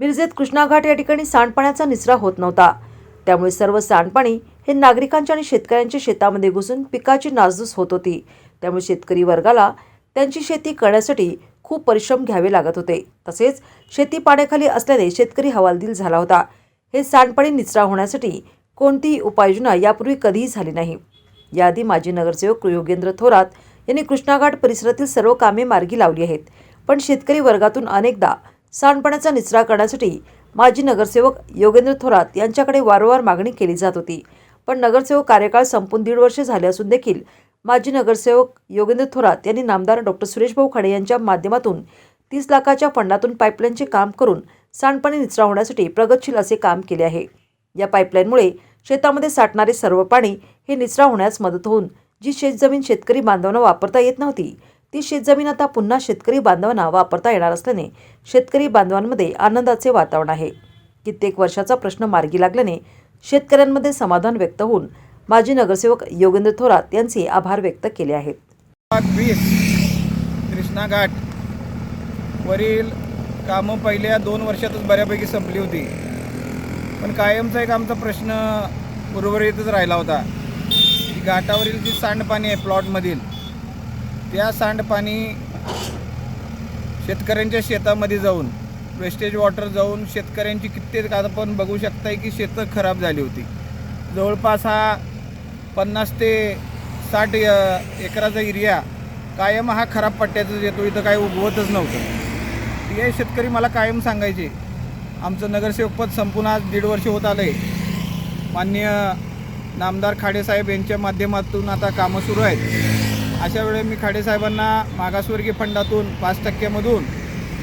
मिरजेत कृष्णाघाट या ठिकाणी सांडपाण्याचा निचरा होत नव्हता. त्यामुळे सर्व सांडपाणी हे नागरिकांच्या आणि शेतकऱ्यांच्या शेतामध्ये घुसून पिकाची नासधूस होत होती. त्यामुळे शेतकरी वर्गाला त्यांची शेती करण्यासाठी खूप परिश्रम घ्यावे लागत होते. तसेच शेती पाण्याखाली असल्याने शेतकरी हवालदिल झाला होता. हे सांडपाणी निचरा होण्यासाठी कोणतीही उपाययोजना यापूर्वी कधीही झाली नाही. याआधी माजी नगरसेवक योगेंद्र थोरात यांनी कृष्णाघाट परिसरातील सर्व कामे मार्गी लावली आहेत. पण शेतकरी वर्गातून अनेकदा सांडपाण्याचा निचरा करण्यासाठी माजी नगरसेवक योगेंद्र थोरात यांच्याकडे वारंवार मागणी केली जात होती. पण नगरसेवक कार्यकाळ संपून दीड वर्ष झाले असून देखील माजी नगरसेवक योगेंद्र थोरात यांनी नामदार डॉक्टर सुरेशभाऊ खाडे यांच्या माध्यमातून तीस लाखाच्या फंडातून पाईपलाईनचे काम करून सांडपाणी निचरा होण्यासाठी प्रगतशील असे काम केले आहे. या पाईपलाईनमुळे शेतामध्ये साठणारे सर्व पाणी हे निचरा होण्यास मदत होऊन जी शेतजमीन शेतकरी बांधवांना वापरता येत नव्हती ती शेतजमीन आता पुन्हा शेतकरी बांधवांना वापरता येणार असल्याने शेतकरी बांधवांमध्ये आनंदाचे वातावरण आहे. कित्येक वर्षाचा प्रश्न मार्गी लागल्याने शेतकऱ्यांमध्ये समाधान व्यक्त होऊन माजी नगरसेवक योगेंद्र थोरात यांचे आभार व्यक्त केले आहेत. कृष्णाघाट वीस वरील कामं पहिल्या दोन वर्षातच बऱ्यापैकी संपली होती. पण कायमचा एक आमचा प्रश्न उर्वरितच राहिला होता. घाटावरील जी सांडपाणी आहे प्लॉटमधील त्या सांडपाणी शेतकऱ्यांच्या शेतामध्ये जाऊन वेस्टेज वॉटर जाऊन शेतकऱ्यांची कित्येक आपण बघू शकताय की शेतं खराब झाली होती. जवळपास हा पन्नास ते साठ एकराचा एरिया कायम हा खराब पट्ट्याचाच येतो इथं काही उगवतच नव्हतं. हे शेतकरी मला कायम सांगायचे आमचं नगरसेवकपद संपून आज दीड वर्ष होत आलं आहे माननीय नामदार खाडेसाहेब यांच्या माध्यमातून आता कामं सुरू आहेत. अशा वेळी मी खाडेसाहेबांना मागासवर्गीय फंडातून पाच टक्क्यामधून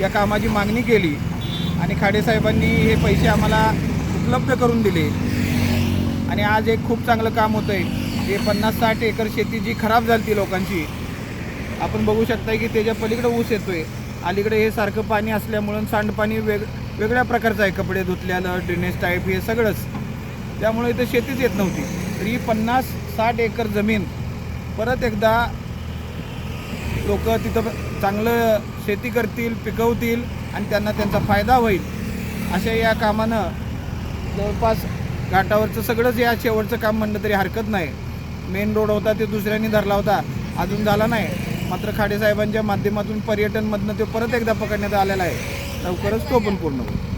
या कामाची मागणी केली आणि खाडेसाहेबांनी हे पैसे आम्हाला उपलब्ध करून दिले. आणि आज एक खूप चांगलं काम होतं आहे हे पन्नास साठ एकर शेती जी खराब झाली ती लोकांची आपण बघू शकता की त्याच्या पलीकडे ऊस येतो आहे अलीकडे हे सारखं पाणी असल्यामुळं सांडपाणी वेग वेगळ्या प्रकारचं आहे. कपडे धुतल्यानं ड्रेनेज टाईप हे सगळंच. त्यामुळे इथं शेतीच येत नव्हती. तर ही पन्नास साठ एकर जमीन परत एकदा लोक तिथं चांगलं शेती करतील पिकवतील आणि त्यांना त्यांचा फायदा होईल. अशा या कामानं जवळपास घाटावरचं सगळंच या शेवटचं काम म्हणलं तरी हरकत नाही. मेन रोड होता ते दुसऱ्यांनी धरला होता. अजून झाला नाही. मात्र खाडेसाहेबांच्या माध्यमातून पर्यटनमधनं तो परत एकदा पकडण्यात आलेला आहे. लवकरच तो पण पूर्ण होईल.